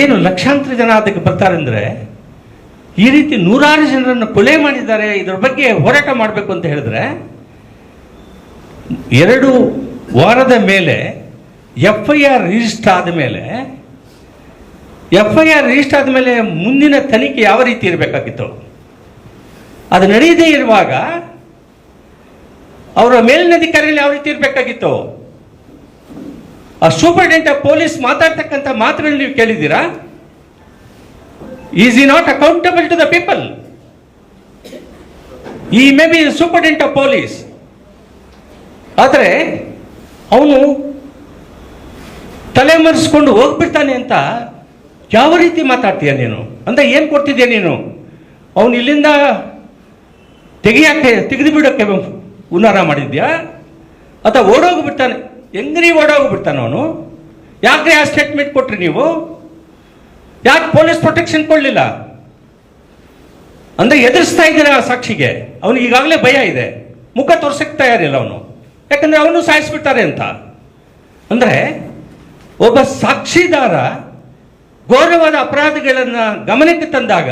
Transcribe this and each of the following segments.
ಏನು ಲಕ್ಷಾಂತರ ಜನ ಅದಕ್ಕೆ ಬರ್ತಾರೆ ಅಂದರೆ ಈ ರೀತಿ ನೂರಾರು ಜನರನ್ನು ಕೊಲೆ ಮಾಡಿದ್ದಾರೆ, ಇದರ ಬಗ್ಗೆ ಹೋರಾಟ ಮಾಡಬೇಕು ಅಂತ ಹೇಳಿದ್ರೆ, ಎರಡು ವಾರದ ಮೇಲೆ ಎಫ್ ಐ ಆರ್ ರಿಜಿಸ್ಟರ್ ಆದ ಮೇಲೆ ಎಫ್ ಐ ಆರ್ ರಿಜಿಸ್ಟರ್ ಆದ ಮೇಲೆ ಮುಂದಿನ ತನಿಖೆ ಯಾವ ರೀತಿ ಇರಬೇಕಾಗಿತ್ತು? ಅದು ನಡೆಯದೇ ಇರುವಾಗ ಅವರ ಮೇಲಿನ ಅಧಿಕಾರಿಗಳು ಯಾವ ರೀತಿ ಇರಬೇಕಾಗಿತ್ತು? ಆ ಸೂಪರ್ಡೆಂಟ್ ಆಫ್ ಪೊಲೀಸ್ ಮಾತಾಡ್ತಕ್ಕಂಥ ಮಾತುಗಳು ನೀವು ಕೇಳಿದ್ದೀರಾ? Is he not accountable to the people he may be superintendent of police ಆದರೆ ಅವನು ತಲೆ ಮರೆಸ್ಕೊಂಡು ಹೋಗ್ಬಿಡ್ತಾನೆ ಅಂತ ಯಾವ ರೀತಿ ಮಾತಾಡ್ತೀಯ ನೀನು? ಅಂದರೆ ಏನು ಕೊಡ್ತಿದ್ಯಾ ನೀನು? ಅವನು ಇಲ್ಲಿಂದ ತೆಗಿಯಕ್ಕೆ ತೆಗೆದು ಬಿಡೋಕ್ಕೆ ಉನ್ನಾರ ಮಾಡಿದ್ಯಾ? ಅಥವಾ ಓಡೋಗ್ಬಿಡ್ತಾನೆ? ಹೆಂಗ್ರಿ ಓಡೋಗ್ಬಿಡ್ತಾನ ಅವನು? ಯಾಕೆ ಆ ಸ್ಟೇಟ್ಮೆಂಟ್ ಕೊಟ್ರಿ ನೀವು? ಯಾಕೆ ಪೊಲೀಸ್ ಪ್ರೊಟೆಕ್ಷನ್ ಕೊಡಲಿಲ್ಲ? ಅಂದ್ರೆ ಎದುರಿಸ್ತಾ ಇದ್ದೀರಾ ಆ ಸಾಕ್ಷಿಗೆ? ಅವನಿಗೆ ಈಗಾಗಲೇ ಭಯ ಇದೆ. ಮುಖ ತೋರ್ಸಕ್ಕೆ ತಯಾರಿಲ್ಲ ಅವನು. ಯಾಕಂದ್ರೆ ಅವನು ಸಾಯಿಸ್ಬಿಡ್ತಾರೆ ಅಂತ. ಅಂದ್ರೆ ಒಬ್ಬ ಸಾಕ್ಷಿದಾರ ಘೋರವಾದ ಅಪರಾಧಗಳನ್ನು ಗಮನಕ್ಕೆ ತಂದಾಗ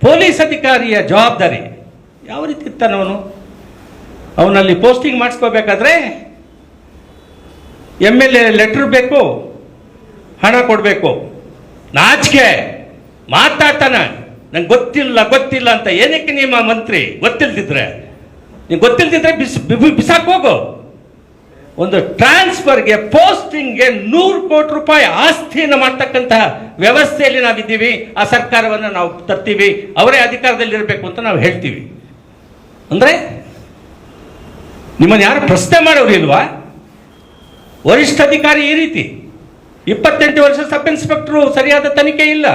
ಪೊಲೀಸ್ ಅಧಿಕಾರಿಯ ಜವಾಬ್ದಾರಿ ಯಾವ ರೀತಿ ಇರ್ತಾನವನು ಅವನಲ್ಲಿ ಪೋಸ್ಟಿಂಗ್ ಮಾಡಿಸ್ಕೋಬೇಕಾದ್ರೆ ಎಂ ಎಲ್ ಎ ಲೆಟ್ರ್ ಬೇಕು, ಹಣ ಕೊಡಬೇಕು. ನಾಚಿಕೆ, ಮಾತಾಡ್ತಾನೆ. ನಂಗೆ ಗೊತ್ತಿಲ್ಲ ಗೊತ್ತಿಲ್ಲ ಅಂತ ಏನಕ್ಕೆ ನಿಮ್ಮ ಮಂತ್ರಿ ಗೊತ್ತಿಲ್ದಿದ್ರೆ? ನೀವು ಗೊತ್ತಿಲ್ದಿದ್ರೆ ಬಿಸಿ ಬಿಸಾಕ್ ಹೋಗು. ಒಂದು ಟ್ರಾನ್ಸ್ಫರ್ಗೆ, ಪೋಸ್ಟಿಂಗ್ಗೆ ನೂರು ಕೋಟಿ ರೂಪಾಯಿ ಆಸ್ತಿಯನ್ನು ಮಾಡ್ತಕ್ಕಂತಹ ವ್ಯವಸ್ಥೆಯಲ್ಲಿ ನಾವಿದ್ದೀವಿ. ಆ ಸರ್ಕಾರವನ್ನು ನಾವು ತರ್ತೀವಿ. ಅವರೇ ಅಧಿಕಾರದಲ್ಲಿ ಇರಬೇಕು ಅಂತ ನಾವು ಹೇಳ್ತೀವಿ. ಅಂದರೆ ನಿಮ್ಮನ್ನು ಯಾರು ಪ್ರಶ್ನೆ ಮಾಡೋರು ಇಲ್ವಾ? ವರಿಷ್ಠ ಅಧಿಕಾರಿ ಈ ರೀತಿ. ಇಪ್ಪತ್ತೆಂಟು ವರ್ಷ ಸಬ್ ಇನ್ಸ್ಪೆಕ್ಟ್ರು ಸರಿಯಾದ ತನಿಖೆ ಇಲ್ಲ.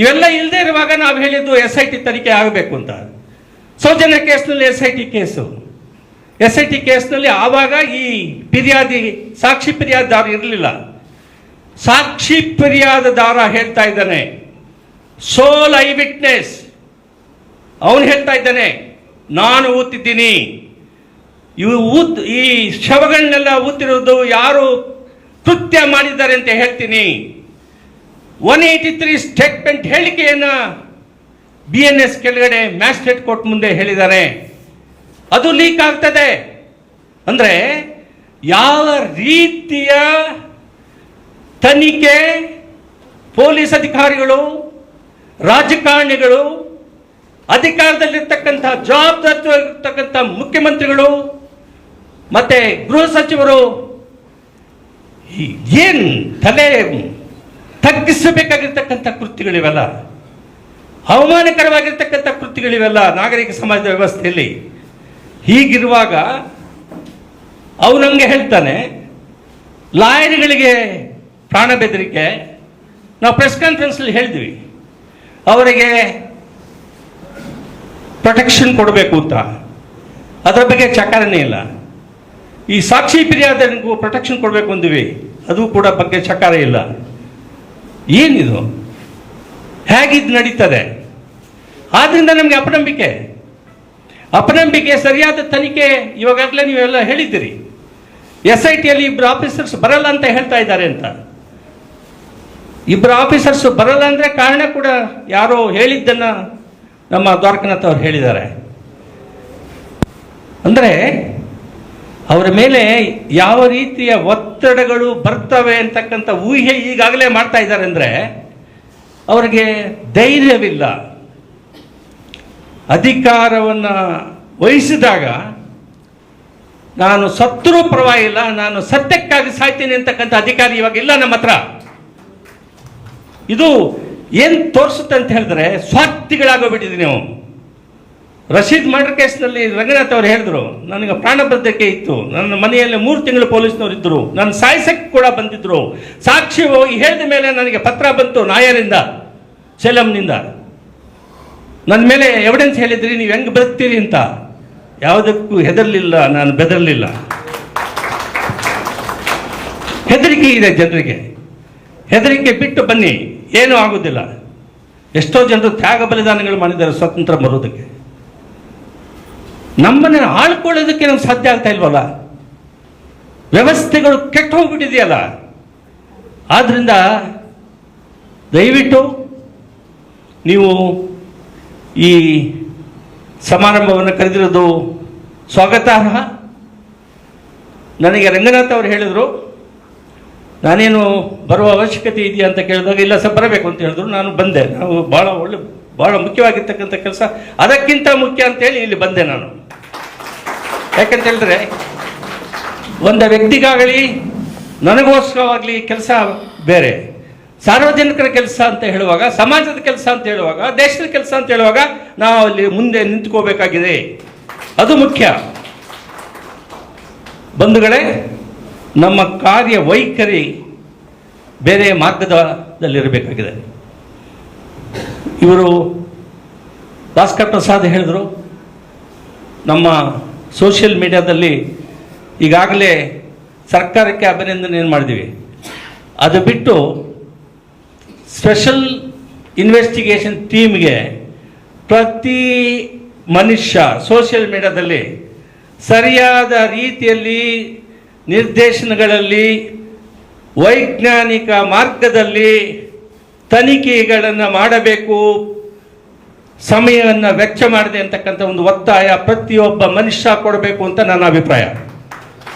ಇವೆಲ್ಲ ಇಲ್ಲದೆ ಇರುವಾಗ ನಾವು ಹೇಳಿದ್ದು ಎಸ್ ಐ ಟಿ ತನಿಖೆ ಆಗಬೇಕು ಅಂತ. ಸೌಜನ್ಯ ಕೇಸ್ನಲ್ಲಿ S I T case. S I T ಕೇಸ್ನಲ್ಲಿ ಆವಾಗ ಈ ಫಿರ್ಯಾದಿ ಸಾಕ್ಷಿ ಫಿರ್ಯಾದಿದಾರ ಇರಲಿಲ್ಲ. ಸಾಕ್ಷಿ ಫಿರ್ಯಾದಿದಾರ ಹೇಳ್ತಾ ಇದ್ದಾನೆ. Sole eyewitness. ಅವನು ಹೇಳ್ತಾ ಇದ್ದಾನೆ, ನಾನು ಊತಿದ್ದೀನಿ. ಇವು ಊತ್ ಈ ಶವಗಳನ್ನೆಲ್ಲ ಊತಿರೋದು ಯಾರು ಕೃತ್ಯ ಮಾಡಿದ್ದಾರೆ ಅಂತ ಹೇಳ್ತೀನಿ. ಒನ್ ಏಯ್ಟಿ ತ್ರೀ ಸ್ಟೇಟ್ಮೆಂಟ್ ಹೇಳಿಕೆಯನ್ನು ಬಿ ಎನ್ ಎಸ್ ಕೆಳಗಡೆ ಮ್ಯಾಜಿಸ್ಟ್ರೇಟ್ ಕೋರ್ಟ್ ಮುಂದೆ ಹೇಳಿದ್ದಾರೆ. ಅದು ಲೀಕ್ ಆಗ್ತದೆ. ಅಂದರೆ ಯಾವ ರೀತಿಯ ತನಿಖೆ ಪೊಲೀಸ್ ಅಧಿಕಾರಿಗಳು, ರಾಜಕಾರಣಿಗಳು, ಅಧಿಕಾರದಲ್ಲಿರ್ತಕ್ಕಂಥ ಜವಾಬ್ದಾರಿರ್ತಕ್ಕಂಥ ಮುಖ್ಯಮಂತ್ರಿಗಳು ಮತ್ತೆ ಗೃಹ ಸಚಿವರು ಏನ್ ತಲೆ ತಗ್ಗಿಸಬೇಕಾಗಿರ್ತಕ್ಕಂಥ ಕೃತಿಗಳಿವೆಲ್ಲ, ಅವಮಾನಕರವಾಗಿರ್ತಕ್ಕಂಥ ಕೃತ್ಯಗಳಿವೆಲ್ಲ ನಾಗರಿಕ ಸಮಾಜದ ವ್ಯವಸ್ಥೆಯಲ್ಲಿ, ಹೀಗಿರುವಾಗ ಅವನಂಗೆ ಹೇಳ್ತಾನೆ, ಲಾಯರ್ಗಳಿಗೆ ಪ್ರಾಣ ಬೆದರಿಕೆ, ನಾವು ಪ್ರೆಸ್ ಕಾನ್ಫರೆನ್ಸಲ್ಲಿ ಹೇಳಿದ್ವಿ, ಅವರಿಗೆ ಪ್ರೊಟೆಕ್ಷನ್ ಕೊಡಬೇಕು ಅಂತ, ಅದರ ಬಗ್ಗೆ ಚಕಾರನೇ ಇಲ್ಲ. ಈ ಸಾಕ್ಷಿ ಫಿರ್ಯಾದಿಗೂ ಪ್ರೊಟೆಕ್ಷನ್ ಕೊಡಬೇಕು ಅಂದಿವಿ. ಅದು ಕೂಡ ಬಗ್ಗೆ ಚಕಾರ ಇಲ್ಲ. ಏನಿದು? ಹೇಗಿದ್ದು ನಡೀತದೆ? ಆದ್ದರಿಂದ ನಮಗೆ ಅಪನಂಬಿಕೆ. ಅಪನಂಬಿಕೆ ಸರಿಯಾದ ತನಿಖೆ ಇವಾಗಲೇ ನೀವೆಲ್ಲ ಹೇಳಿದ್ದೀರಿ. ಎಸ್ ಐ ಟಿಯಲ್ಲಿ ಇಬ್ಬರು ಆಫೀಸರ್ಸ್ ಬರಲ್ಲ ಅಂತ ಹೇಳ್ತಾ ಇದ್ದಾರೆ ಅಂತ. ಇಬ್ಬರು ಆಫೀಸರ್ಸ್ ಬರಲ್ಲ ಅಂದ್ರೆ ಕಾರಣ ಕೂಡ ಯಾರೋ ಹೇಳಿದ್ದನ್ನ ನಮ್ಮ ದ್ವಾರಕನಾಥ್ ಅವ್ರು ಹೇಳಿದ್ದಾರೆ. ಅಂದ್ರೆ ಅವರ ಮೇಲೆ ಯಾವ ರೀತಿಯ ಒತ್ತಡಗಳು ಬರ್ತವೆ ಅಂತಕ್ಕಂಥ ಊಹೆ ಈಗಾಗಲೇ ಮಾಡ್ತಾ ಇದ್ದಾರೆ ಅಂದರೆ ಅವರಿಗೆ ಧೈರ್ಯವಿಲ್ಲ. ಅಧಿಕಾರವನ್ನು ವಹಿಸಿದಾಗ ನಾನು ಸತ್ತರೂ ಪರವಾಗಿಲ್ಲ, ನಾನು ಸತ್ಯಕ್ಕಾಗಿ ಸಾಯ್ತೀನಿ ಅಂತಕ್ಕಂಥ ಅಧಿಕಾರಿ ಇವಾಗ ಇಲ್ಲ ನಮ್ಮ ಹತ್ರ. ಇದು ಏನು ತೋರಿಸುತ್ತೆ ಅಂತ ಹೇಳಿದ್ರೆ ಸ್ವಾರ್ಥಿಗಳಾಗೋಗ್ಬಿಟ್ಟಿದ್ದೀನಿ ನೀವು. ರಶೀದ್ ಮರ್ಡರ್ ಕೇಸ್ನಲ್ಲಿ ರಂಗನಾಥ್ ಅವರು ಹೇಳಿದ್ರು, ನನಗೆ ಪ್ರಾಣ ಬದ್ಧತೆ ಇತ್ತು. ನನ್ನ ಮನೆಯಲ್ಲಿ ಮೂರು ತಿಂಗಳು ಪೊಲೀಸ್ನವರು ಇದ್ದರು ನನ್ನ ಸಾಯಿಸಕ್ಕೆ ಕೂಡ ಬಂದಿದ್ದರು ಸಾಕ್ಷಿ ಹೋಗಿ ಹೇಳಿದ ಮೇಲೆ ನನಗೆ ಪತ್ರ ಬಂತು ನಾಯರಿಂದ, ಸೆಲಂನಿಂದ. ನನ್ನ ಮೇಲೆ ಎವಿಡೆನ್ಸ್ ಹೇಳಿದ್ರಿ, ನೀವು ಹೆಂಗೆ ಬದುಕ್ತೀರಿ ಅಂತ. ಯಾವುದಕ್ಕೂ ಹೆದರಲಿಲ್ಲ, ನಾನು ಬೆದರಲಿಲ್ಲ. ಹೆದರಿಕೆ ಇದೆ ಜನರಿಗೆ. ಹೆದರಿಕೆ ಬಿಟ್ಟು ಬನ್ನಿ, ಏನೂ ಆಗೋದಿಲ್ಲ. ಎಷ್ಟೋ ಜನರು ತ್ಯಾಗ ಬಲಿದಾನಗಳು ಮಾಡಿದ್ದಾರೆ ಸ್ವಾತಂತ್ರ್ಯ ಬರೋದಕ್ಕೆ. ನಮ್ಮನ್ನ ಆಳ್ಕೊಳ್ಳೋದಕ್ಕೆ ನಮ್ಗೆ ಸಾಧ್ಯ ಆಗ್ತಾ ಇಲ್ವಲ್ಲ? ವ್ಯವಸ್ಥೆಗಳು ಕೆಟ್ಟು ಹೋಗ್ಬಿಟ್ಟಿದೆಯಲ್ಲ ಆದ್ರಿಂದ ದಯವಿಟ್ಟು ನೀವು ಈ ಸಮಾರಂಭವನ್ನು ಕರೆದಿರೋದು ಸ್ವಾಗತಾರ್ಹ. ನನಗೆ ರಂಗನಾಥ್ ಅವರು ಹೇಳಿದರು, ನಾನೇನು ಬರುವ ಅವಶ್ಯಕತೆ ಇದೆಯಾ ಅಂತ ಕೇಳಿದಾಗ, ಇಲ್ಲ ಸರ್, ಬರಬೇಕು ಅಂತ ಹೇಳಿದ್ರು. ನಾನು ಬಂದೆ. ನಾವು ಭಾಳ ಒಳ್ಳೆ ಭಾಳ ಮುಖ್ಯವಾಗಿರ್ತಕ್ಕಂಥ ಕೆಲಸ. ಅದಕ್ಕಿಂತ ಮುಖ್ಯ ಅಂತೇಳಿ ಇಲ್ಲಿ ಬಂದೆ ನಾನು. ಯಾಕಂತ ಹೇಳಿದ್ರೆ ಒಂದು ವ್ಯಕ್ತಿಗಾಗಲಿ ನನಗೋಸ್ಕರವಾಗಲಿ ಕೆಲಸ ಬೇರೆ. ಸಾರ್ವಜನಿಕರ ಕೆಲಸ ಅಂತ ಹೇಳುವಾಗ, ಸಮಾಜದ ಕೆಲಸ ಅಂತ ಹೇಳುವಾಗ, ದೇಶದ ಕೆಲಸ ಅಂತ ಹೇಳುವಾಗ ನಾವು ಅಲ್ಲಿ ಮುಂದೆ ನಿಂತ್ಕೋಬೇಕಾಗಿದೆ. ಅದು ಮುಖ್ಯ. ಬಂಧುಗಳೇ, ನಮ್ಮ ಕಾರ್ಯ ವೈಖರಿ ಬೇರೆ ಮಾರ್ಗದಲ್ಲಿರಬೇಕಾಗಿದೆ. ಇವರು ಭಾಸ್ಕರ್ ಪ್ರಸಾದ್ ಹೇಳಿದರು, ನಮ್ಮ ಸೋಷಿಯಲ್ ಮೀಡಿಯಾದಲ್ಲಿ ಈಗಾಗಲೇ ಸರ್ಕಾರಕ್ಕೆ ಅಭಿನಂದನೆ ಏನು ಮಾಡಿದ್ದೀವಿ? ಅದು ಬಿಟ್ಟು ಸ್ಪೆಷಲ್ ಇನ್ವೆಸ್ಟಿಗೇಷನ್ ಟೀಮ್ಗೆ ಪ್ರತಿ ಮನುಷ್ಯ ಸೋಷಿಯಲ್ ಮೀಡಿಯಾದಲ್ಲಿ ಸರಿಯಾದ ರೀತಿಯಲ್ಲಿ ನಿರ್ದೇಶನಗಳಲ್ಲಿ, ವೈಜ್ಞಾನಿಕ ಮಾರ್ಗದಲ್ಲಿ ತನಿಖೆಗಳನ್ನು ಮಾಡಬೇಕು ಸಮಯವನ್ನು ವೆಚ್ಚ ಮಾಡಿದೆ ಅಂತಕ್ಕಂಥ ಒಂದು ಒತ್ತಾಯ ಪ್ರತಿಯೊಬ್ಬ ಮನುಷ್ಯ ಕೊಡಬೇಕು ಅಂತ ನನ್ನ ಅಭಿಪ್ರಾಯ.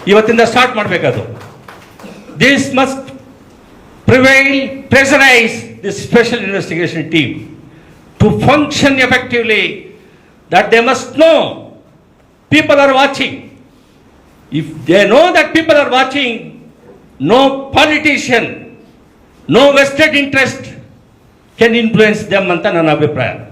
ಇವತ್ತಿಂದ start ಮಾಡಬೇಕದು. This must prevail pressurise this special investigation team to function effectively that they must know people are watching if they know that people are watching no politician, no vested interest can influence them ಅಂತ ನನ್ನ ಅಭಿಪ್ರಾಯ.